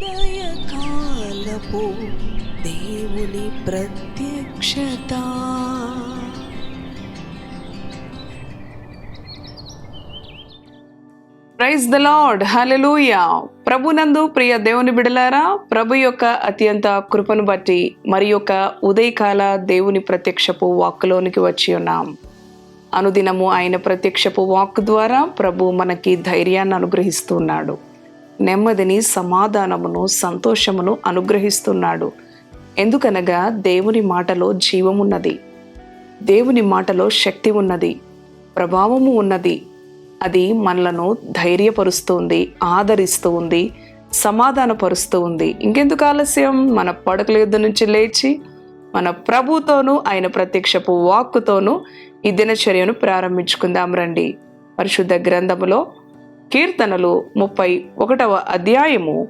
ఉదయకాలపు దేవుని ప్రత్యక్షత. ప్రైజ్ ద లార్డ్ హల్లెలూయా ప్రభునందు ప్రియ దేవుని బిడలారా ప్రభు యొక్క అత్యంత కృపను బట్టి మరి యొక్క ఉదయకాల దేవుని ప్రత్యక్షపు వాక్కులోనికి వచ్చి ఉన్నాం. అనుదినము ఆయన ప్రత్యక్షపు వాక్ ద్వారా ప్రభు మనకి ధైర్యాన్ని అనుగ్రహిస్తున్నాడు నెమ్మదిని సమాధానమును సంతోషమును అనుగ్రహిస్తున్నాడు. ఎందుకనగా దేవుని మాటలో జీవమున్నది. దేవుని మాటలో శక్తి ఉన్నది. ప్రభావము ఉన్నది. అది మనలను ధైర్యపరుస్తుంది ఆదరిస్తూ ఉంది సమాధానపరుస్తూ ఉంది ఇంకెందుకు ఆలస్యం? మన పడకల యుద్ధ నుంచి లేచి మన ప్రభుతోనూ ఆయన ప్రత్యక్షపు వాక్కుతోనూ ఈ దినచర్యను ప్రారంభించుకుందాం రండి. పరిశుద్ధ గ్రంథములో కీర్తనలు ముప్పై ఒకటవ అధ్యాయము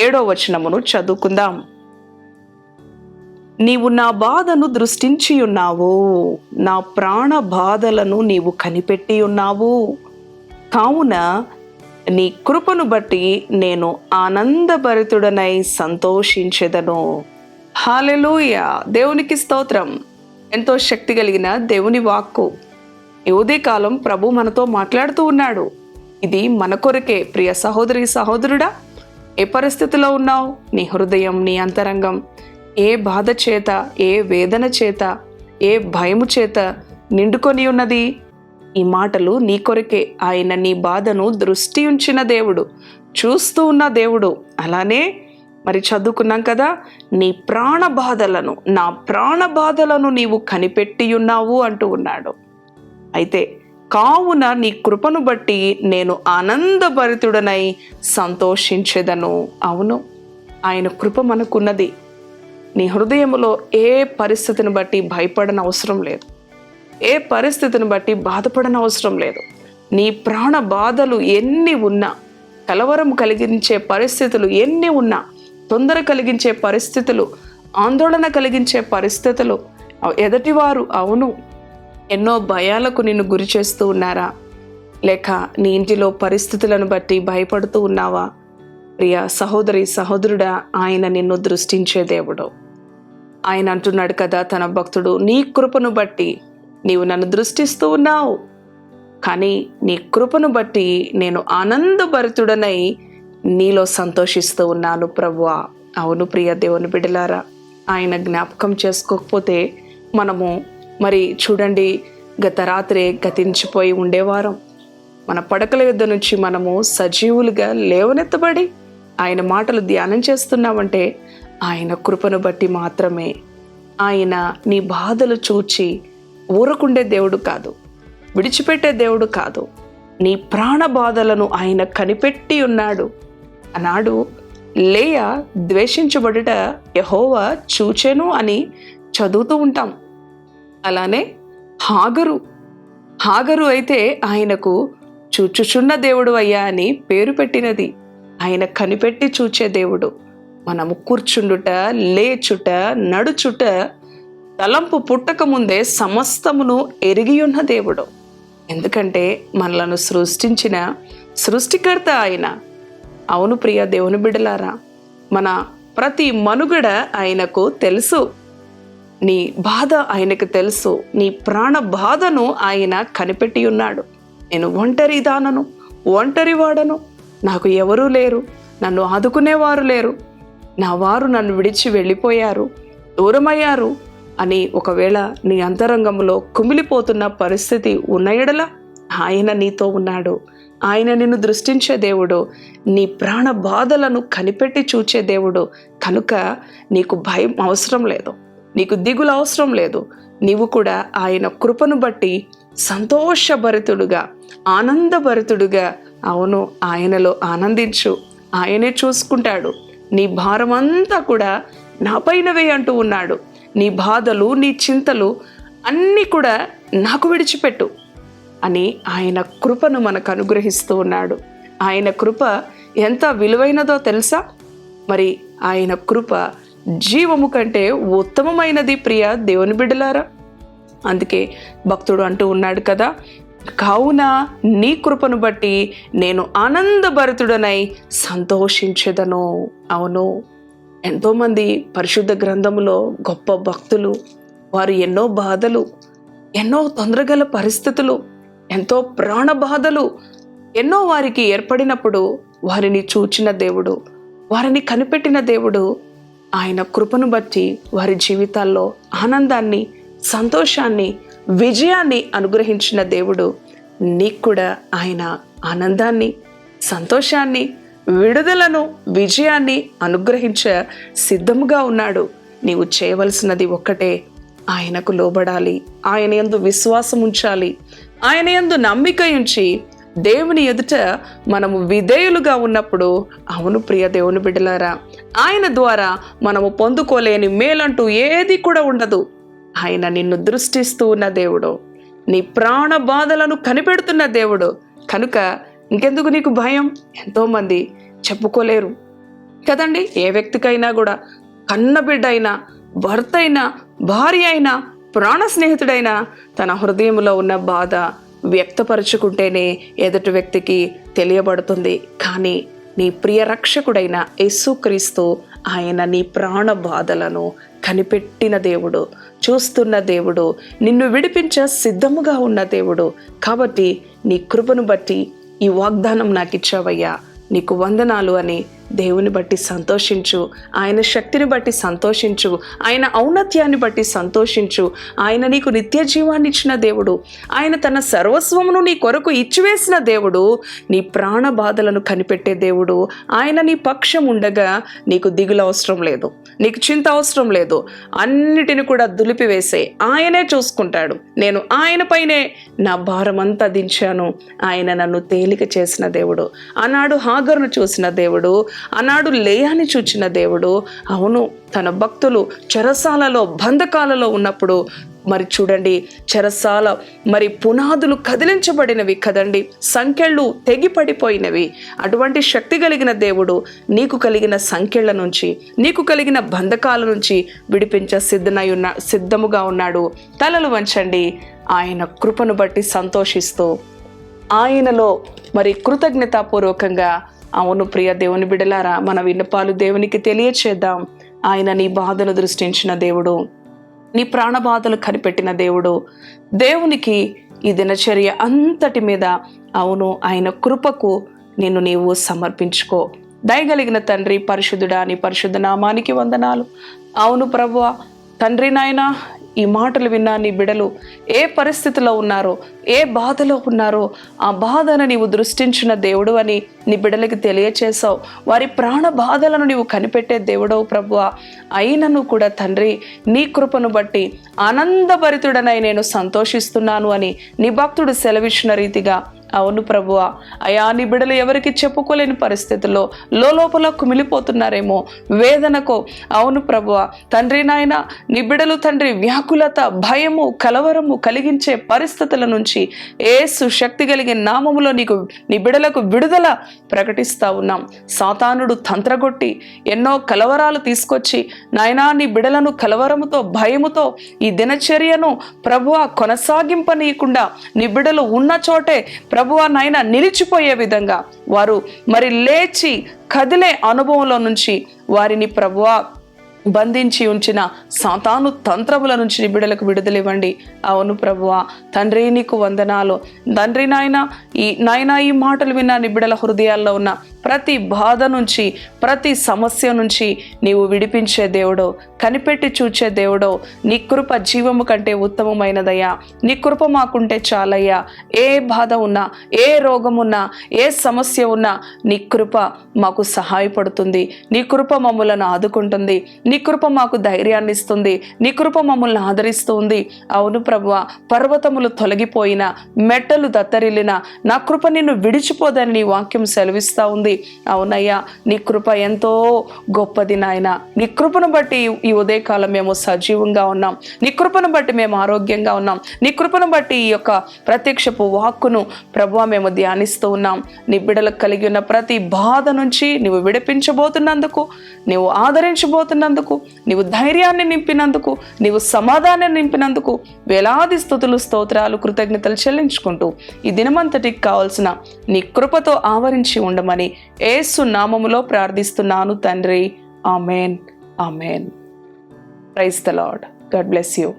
ఏడో వచనమును చదువుకుందాం. నీవు నా బాధను దృష్టించి ఉన్నావు నా ప్రాణ బాధలను నీవు కనిపెట్టి ఉన్నావు. కావున నీ కృపను బట్టి నేను ఆనందభరితుడనై సంతోషించెదను. హాలెలూయ దేవునికి స్తోత్రం. ఎంతో శక్తి కలిగిన దేవుని వాక్కు. యువదే కాలం ప్రభు మనతో మాట్లాడుతూ ఉన్నాడు. ఇది మన కొరకే ప్రియ సహోదరి సహోదరుడా. ఏ పరిస్థితిలో ఉన్నావు? నీ హృదయం నీ అంతరంగం ఏ బాధ చేత ఏ వేదన చేత ఏ భయము చేత నిండుకొని ఉన్నది? ఈ మాటలు నీ కొరకే ఆయన నీ బాధను దృష్టి ఉంచిన దేవుడు చూస్తూ ఉన్న దేవుడు. అలానే మరి చదువుకున్నాం కదా నీ ప్రాణ బాధలను నా ప్రాణ బాధలను నీవు కనిపెట్టి ఉన్నావు అంటూ ఉన్నాడు. అయితే కావున నీ కృపను బట్టి నేను ఆనందభరితుడనై సంతోషించేదను. అవును ఆయన కృప మనకున్నది. నీ హృదయంలో ఏ పరిస్థితిని బట్టి భయపడని అవసరం లేదు. ఏ పరిస్థితిని బట్టి బాధపడని అవసరం లేదు. నీ ప్రాణ బాధలు ఎన్ని ఉన్నా కలవరం కలిగించే పరిస్థితులు ఎన్ని ఉన్నా తొందర కలిగించే పరిస్థితులు ఆందోళన కలిగించే పరిస్థితులు ఎదటివారు అవును. ఎన్నో భయాలకు నిన్ను గురి చేస్తూ ఉన్నారా? లేక నీ ఇంటిలో పరిస్థితులను బట్టి భయపడుతూ ఉన్నావా? ప్రియ సహోదరి సహోదరుడా ఆయన నిన్ను దృష్టించే దేవుడు. ఆయన అంటున్నాడు కదా తన భక్తుడు నీ కృపను బట్టి నీవు నన్ను దృష్టిస్తూ ఉన్నావు. కానీ నీ కృపను బట్టి నేను ఆనందభరితుడనై నీలో సంతోషిస్తూ ఉన్నాను ప్రభువా. అవును ప్రియ దేవుని బిడలారా ఆయన జ్ఞాపకం చేసుకోకపోతే మనము మరి చూడండి గత రాత్రే గతించిపోయి ఉండేవారం. మన పడకల యుద్ధ నుంచి మనము సజీవులుగా లేవనెత్తబడి ఆయన మాటలు ధ్యానం చేస్తున్నామంటే ఆయన కృపను బట్టి మాత్రమే. ఆయన నీ బాధలు చూచి ఊరకుండే దేవుడు కాదు విడిచిపెట్టే దేవుడు కాదు. నీ ప్రాణ బాధలను ఆయన కనిపెట్టి ఉన్నాడు. అన్నాడు లేయ ద్వేషించబడుట యహోవా చూచెను అని చదువుతూ ఉంటాం. అలానే హాగరు. హాగరు అయితే ఆయనకు చూచుచున్న దేవుడు అయ్యా అని పేరు పెట్టినది. ఆయన కనిపెట్టి చూచే దేవుడు. మనము కూర్చుండుట లేచుట నడుచుట తలంపు పుట్టక ముందే సమస్తమును ఎరిగి ఉన్న దేవుడు. ఎందుకంటే మనలను సృష్టించిన సృష్టికర్త ఆయన. అవును ప్రియ దేవుని బిడలారా మన ప్రతి మనుగడ ఆయనకు తెలుసు. నీ బాధ ఆయనకు తెలుసు నీ ప్రాణ బాధను ఆయన కనిపెట్టి ఉన్నాడు. నేను ఒంటరి దానను ఒంటరి వాడను. నాకు ఎవరూ లేరు నన్ను ఆదుకునేవారు లేరు. నా వారు నన్ను విడిచి వెళ్ళిపోయారు దూరమయ్యారు అని ఒకవేళ నీ అంతరంగంలో కుమిలిపోతున్న పరిస్థితి ఉన్న ఎడల ఆయన నీతో ఉన్నాడు. ఆయన నిన్ను దృష్టించే దేవుడు నీ ప్రాణ బాధలను కనిపెట్టి చూచే దేవుడు. కనుక నీకు భయం అవసరం లేదు. నీకు దిగులు అవసరం లేదు. నీవు కూడా ఆయన కృపను బట్టి సంతోషభరితుడుగా ఆనందభరితుడుగా అవును ఆయనలో ఆనందించు. ఆయనే చూసుకుంటాడు. నీ భారం అంతా కూడా నాపైనవే అంటూ ఉన్నాడు. నీ బాధలు నీ చింతలు అన్నీ కూడా నాకు విడిచిపెట్టు అని ఆయన కృపను మనకు అనుగ్రహిస్తూ ఉన్నాడు. ఆయన కృప ఎంత విలువైనదో తెలుసా? మరి ఆయన కృప జీవము కంటే ఉత్తమమైనది ప్రియ దేవుని బిడ్డలారా? అందుకే భక్తుడు అంటూ ఉన్నాడు కదా కావున నీ కృపను బట్టి నేను ఆనందభరితుడనై సంతోషించదను. అవును ఎంతోమంది పరిశుద్ధ గ్రంథములో గొప్ప భక్తులు వారు ఎన్నో బాధలు ఎన్నో తొందరగల పరిస్థితులు ఎంతో ప్రాణ బాధలు ఎన్నో వారికి ఏర్పడినప్పుడు వారిని చూచిన దేవుడు వారిని కనిపెట్టిన దేవుడు ఆయన కృపను బట్టి వారి జీవితాల్లో ఆనందాన్ని సంతోషాన్ని విజయాన్ని అనుగ్రహించిన దేవుడు. నీకు కూడా ఆయన ఆనందాన్ని సంతోషాన్ని విడుదలను విజయాన్ని అనుగ్రహించ సిద్ధముగా ఉన్నాడు. నీవు చేయవలసినది ఒక్కటే ఆయనకు లోబడాలి ఆయన యందు విశ్వాసం ఉంచాలి ఆయన యందు నమ్మిక ఉంచి దేవుని ఎదుట మనము విధేయులుగా ఉన్నప్పుడు అవును ప్రియ దేవుని బిడ్డలారా ఆయన ద్వారా మనము పొందుకోలేని మేలంటూ ఏది కూడా ఉండదు. ఆయన నిన్ను దృష్టిస్తూ ఉన్న దేవుడు. నీ ప్రాణ బాధలను కనిపెడుతున్న దేవుడు. కనుక ఇంకెందుకు నీకు భయం? ఎంతోమంది చెప్పుకోలేరు. కదండి ఏ వ్యక్తికైనా కూడా కన్నబిడ్డ అయినా భర్త అయినా భార్య అయినా ప్రాణ స్నేహితుడైనా తన హృదయంలో ఉన్న బాధ వ్యక్తపరుచుకుంటేనే ఎదుటి వ్యక్తికి తెలియబడుతుంది. కానీ నీ ప్రియ రక్షకుడైన యేసుక్రీస్తు ఆయన నీ ప్రాణ బాధలను కనిపెట్టిన దేవుడు చూస్తున్న దేవుడు నిన్ను విడిపించ సిద్ధముగా ఉన్న దేవుడు. కాబట్టి నీ కృపను బట్టి ఈ వాగ్దానం నాకు ఇచ్చావయ్యా నీకు వందనాలు అని దేవుని బట్టి సంతోషించు. ఆయన శక్తిని బట్టి సంతోషించు. ఆయన ఔన్నత్యాన్ని బట్టి సంతోషించు. ఆయన నీకు నిత్య జీవాన్ని ఇచ్చిన దేవుడు. ఆయన తన సర్వస్వమును నీ కొరకు ఇచ్చివేసిన దేవుడు. నీ ప్రాణ బాధలను కనిపెట్టే దేవుడు. ఆయన నీ పక్షం ఉండగా నీకు దిగులు అవసరం లేదు. నీకు చింత అవసరం లేదు. అన్నిటిని కూడా దులిపివేసే ఆయనే చూసుకుంటాడు. నేను ఆయన పైనే నా భారమంతా దించాను. ఆయన నన్ను తేలిక చేసిన దేవుడు. ఆనాడు హాగర్ను చూసిన దేవుడు ఆనాడు లేయాని చూచిన దేవుడు అవును తన భక్తులు చెరసాలలో బంధకాలలో ఉన్నప్పుడు మరి చూడండి చెరసాల మరి పునాదులు కదిలించబడినవి కదండి సంఖ్యలు తెగిపడిపోయినవి. అటువంటి శక్తి కలిగిన దేవుడు నీకు కలిగిన సంఖ్యల నుంచి నీకు కలిగిన బంధకాల నుంచి విడిపించ సిద్ధనై ఉన్న సిద్ధముగా ఉన్నాడు. తలలు వంచండి. ఆయన కృపను బట్టి సంతోషిస్తూ ఆయనలో మరి కృతజ్ఞతాపూర్వకంగా అవును ప్రియ దేవుని బిడలారా మన విన్నపాలు దేవునికి తెలియచేద్దాం. ఆయన నీ బాధను దృష్టించిన దేవుడు. నీ ప్రాణ బాధలు కనిపెట్టిన దేవుడు. దేవునికి ఈ దినచర్య అంతటి మీద అవును ఆయన కృపకు నిన్ను నీవు సమర్పించుకో. దయగలిగిన తండ్రి పరిశుద్ధుడా నీ పరిశుద్ధ నామానికి వందనాలు. అవును ప్రభువ తండ్రి నాయన ఈ మాటలు విన్నా నీ బిడలు ఏ పరిస్థితిలో ఉన్నారో ఏ బాధలో ఉన్నారో ఆ బాధను నీవు దృష్టించిన దేవుడు అని నీ బిడలకి తెలియచేశావు. వారి ప్రాణ బాధలను నీవు కనిపెట్టే దేవుడవు ప్రభువ. అయినను కూడా తండ్రి నీ కృపను బట్టి ఆనందభరితుడనై నేను సంతోషిస్తున్నాను అని నీ భక్తుడు సెలవిచ్చిన రీతిగా అవును ప్రభువా. అయా నీ బిడలు ఎవరికి చెప్పుకోలేని పరిస్థితుల్లో లోపల కుమిలిపోతున్నారేమో వేదనకు. అవును ప్రభువ తండ్రి నాయన నీ బిడలు తండ్రి వ్యాకులత భయము కలవరము కలిగించే పరిస్థితుల నుంచి ఏసు శక్తి కలిగిన నామములో నీకు నీ బిడలకు విడుదల ప్రకటిస్తా ఉన్నాం. సాతానుడు తంత్రగొట్టి ఎన్నో కలవరాలు తీసుకొచ్చి నాయనా నీ బిడలను కలవరముతో భయముతో ఈ దినచర్యను ప్రభువ కొనసాగింపనీయకుండా నీ బిడలు ఉన్న చోటే ప్ర ప్రభువానైనా నిలిచిపోయే విధంగా వారు మరి లేచి కదిలే అనుభవంలో నుంచి వారిని ప్రభువా బంధించి ఉంచిన సాతాను తంత్రముల నుంచి బిడలకు విడుదలివ్వండి. అవును ప్రభువా తండ్రి నీకు వందనాలు. తండ్రి నాయన ఈ నాయన ఈ మాటలు విన్న నిబిడల హృదయాల్లో ఉన్న ప్రతి బాధ నుంచి ప్రతి సమస్య నుంచి నీవు విడిపించే దేవుడో కనిపెట్టి చూచే దేవుడో నీ కృప జీవము కంటే ఉత్తమమైనదయ్యా. నీ కృప మాకుంటే చాలయ్యా. ఏ బాధ ఉన్నా ఏ రోగం ఉన్నా ఏ సమస్య ఉన్నా నీ కృప మాకు సహాయపడుతుంది. నీ కృప మమ్మలను ఆదుకుంటుంది. నీ కృప మాకు ధైర్యాన్ని ఇస్తుంది. నీ కృప మమ్మల్ని ఆదరిస్తుంది అవును ప్రభువ పర్వతములు తొలగిపోయిన మెట్టలు దత్తరిల్లిన నా కృప నిన్ను విడిచిపోదని నీ వాక్యం సెలవిస్తా ఉంది. తండ్రి అవునయ్యా నీ కృప ఎంతో గొప్పది నాయన. నీ కృపను బట్టి ఈ ఉదయకాలం మేము సజీవంగా ఉన్నాం. నీ కృపను బట్టి మేము ఆరోగ్యంగా ఉన్నాం. నీ కృపను బట్టి ఈ యొక్క ప్రత్యక్షపు వాక్కును ప్రభు మేము ధ్యానిస్తూ ఉన్నాం. నీ బిడలకు కలిగి ఉన్న ప్రతి బాధ నుంచి నువ్వు విడిపించబోతున్నందుకు నీవు ఆదరించబోతున్నందుకు నువ్వు ధైర్యాన్ని నింపినందుకు నీవు సమాధానాన్ని నింపినందుకు వేలాది స్థుతులు స్తోత్రాలు కృతజ్ఞతలు చెల్లించుకుంటూ ఈ దినమంతటికి కావాల్సిన నీ కృపతో ఆవరించి ఉండమని ఏసు నామములో ప్రార్థిస్తున్నాను తండ్రి. Amen. Amen. Praise the lord God bless you.